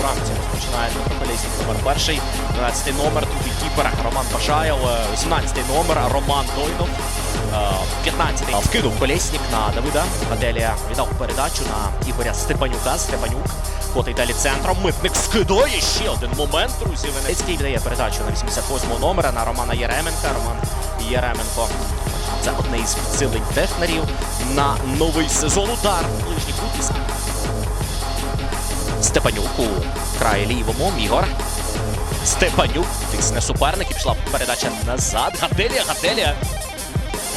у рамці розпочинає Дмитро номер перший, 12 номер, другий кіпер Роман Бажаєв, 17 номер Роман Дойнов, 15-й вкинув Колєснік на Давида. Аделія віддав передачу на Ігоря Степанюка. Степанюк котить далі центром. Митник скидає ще один момент, друзі. Венецький віддає передачу на 88-го номера на Романа Єременка. Роман Єременко. Це одне із підсилень технерів на новий сезон. Удар ближній кут із Степанюк у краї лівому. Ігор. Степанюк тисне суперник і пішла передача назад. Гаделія, Гаделія.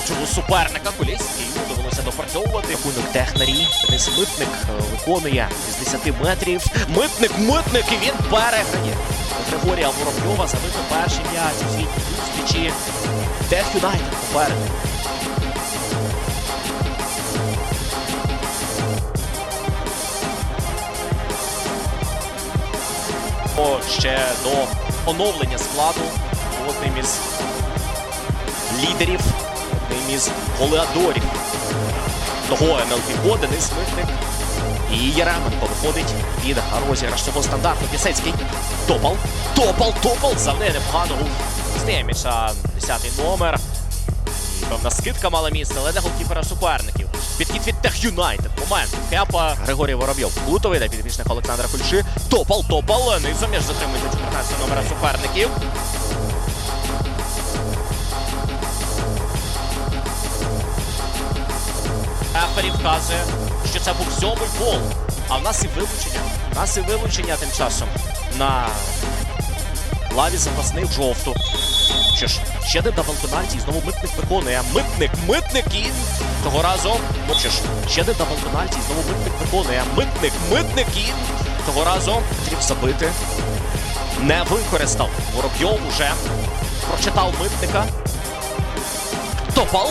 Чого суперника Колєсній довелося допрацьовувати. Рахунок технарі. Денис Митник е, виконує з 10 метрів. Митник, митник і він переграє. Григорія Воробйова забито перший м'яч у світі зустрічі. Тех Юнайтед попереду. Ще до оновлення складу одним із лідерів, одним із голеадорів того МЛК Денис Митник. І Яременко виходить від розіграш цього стандарту. Пісецький. Топал. Топал, топал. Завдає непогано. М'яча 10-й номер. Певна скидка мала місце, але для голкіпера суперників. Підхід від Тех Юнайтед. Момент. Кепа Григорій Воробйов. Кутовий для підвічних Олександра Кульши. Топал, топал. Низом між затримується 14 номера суперників. Ефері вказує, що це був сьомий гол. А в нас і вилучення. У нас і вилучення тим часом на лаві запасних жовту. Що ж, ще один дабл пенальті, і знову митник виконує. Митник, митник і того разу. Ну що ж, ще один дабл пенальті, і знову митник виконує. Митник, митник і того разу потріб забити. Не використав. Воробйов уже прочитав митника. Топал.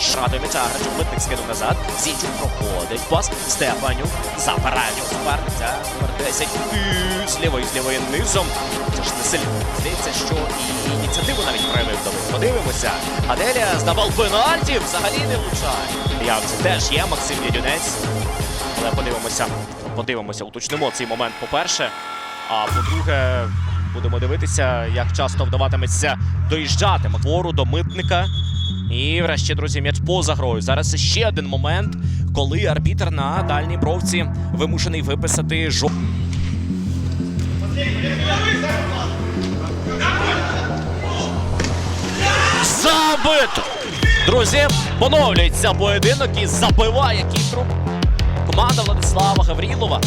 Шрадою м'яча Грачук Митник скинув назад. Зінчук проходить пас. Степанюк забирає нього суперниця. Номер 10. І з лівої, з лівої низом. Це ж не сильно. Здається, що і ініціативу навіть проявив Давид. Подивимося. Аделія здавав пенальті, взагалі не влучає. Як це теж є Максим Дядюнець. Але подивимося. Подивимося, уточнимо цей момент, по-перше. А по-друге, будемо дивитися, як часто вдаватиметься доїжджати Маквору до митника. І врешті, друзі, м'яч поза грою. Зараз ще один момент, коли арбітр на дальній бровці вимушений виписати жо. Забито! Друзі, поновлюється поєдинок і забиває кітру. Команда Владислава Гаврілова.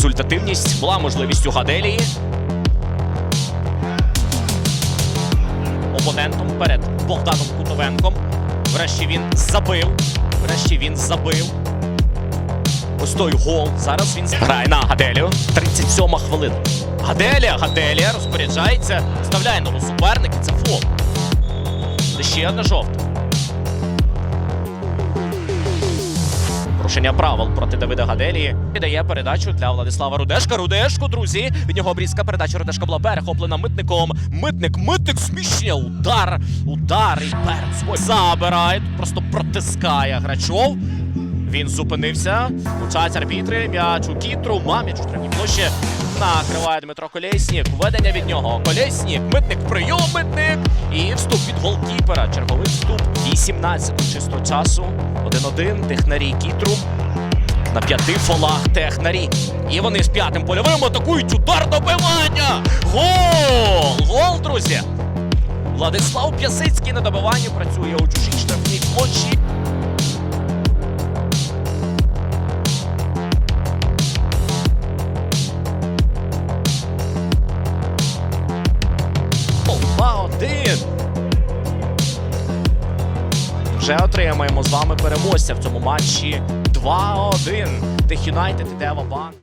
Результативність була можливість у Гаделії. Опонентом перед Богданом Кутовенком. Врешті він забив. Врешті він забив. Ось той гол. Зараз він грає на Гаделію. 37 хвилина. Гаделія, Гаделія розпоряджається. Вставляє нову суперника. Це фол. Ще одна жовта. Порушення правил проти Давида Гаделії. Віддає передачу для Владислава Рудешка. Рудешко, друзі. Від нього обрізка передача Рудешка була перехоплена митником. Митник, митник, сміщення. Удар. Удар. І свой забирає. Тут Просто протискає Грачов. Він зупинився. Влучають арбітри. М'яч у кітру. Маміч у штрафній площі. Накриває Дмитро Колєснік. Ведення від нього. Колєснік. Митник прийом. Митник. І вступ від голкіпера. Черговий вступ. 18 чисто часу. 1-1. Технарі кітру. На п'яти фолах технарі. І вони з п'ятим польовим атакують удар добивання. Гол! Гол, друзі! Владислав П'ясицький на добиванні працює у чужій штрафній площі. О, 2-1. Вже отримаємо з вами переможця в цьому матчі 2-1. Тих Юнайтед іде в аванс.